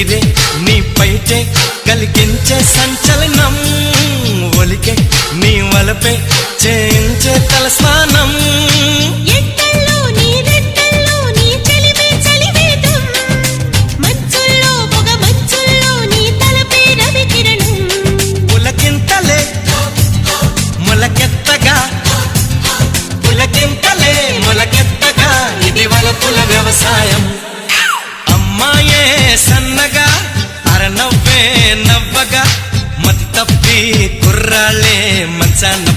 ఎగిరే నీ పైకే కలిగించే సంచలనం. ఒలికే నీ వలపే చేయించే తలస్నానం సన్నగా అరనవ్వే నవ్వగా మతి తప్పి కుర్రాలే మంచాన్ని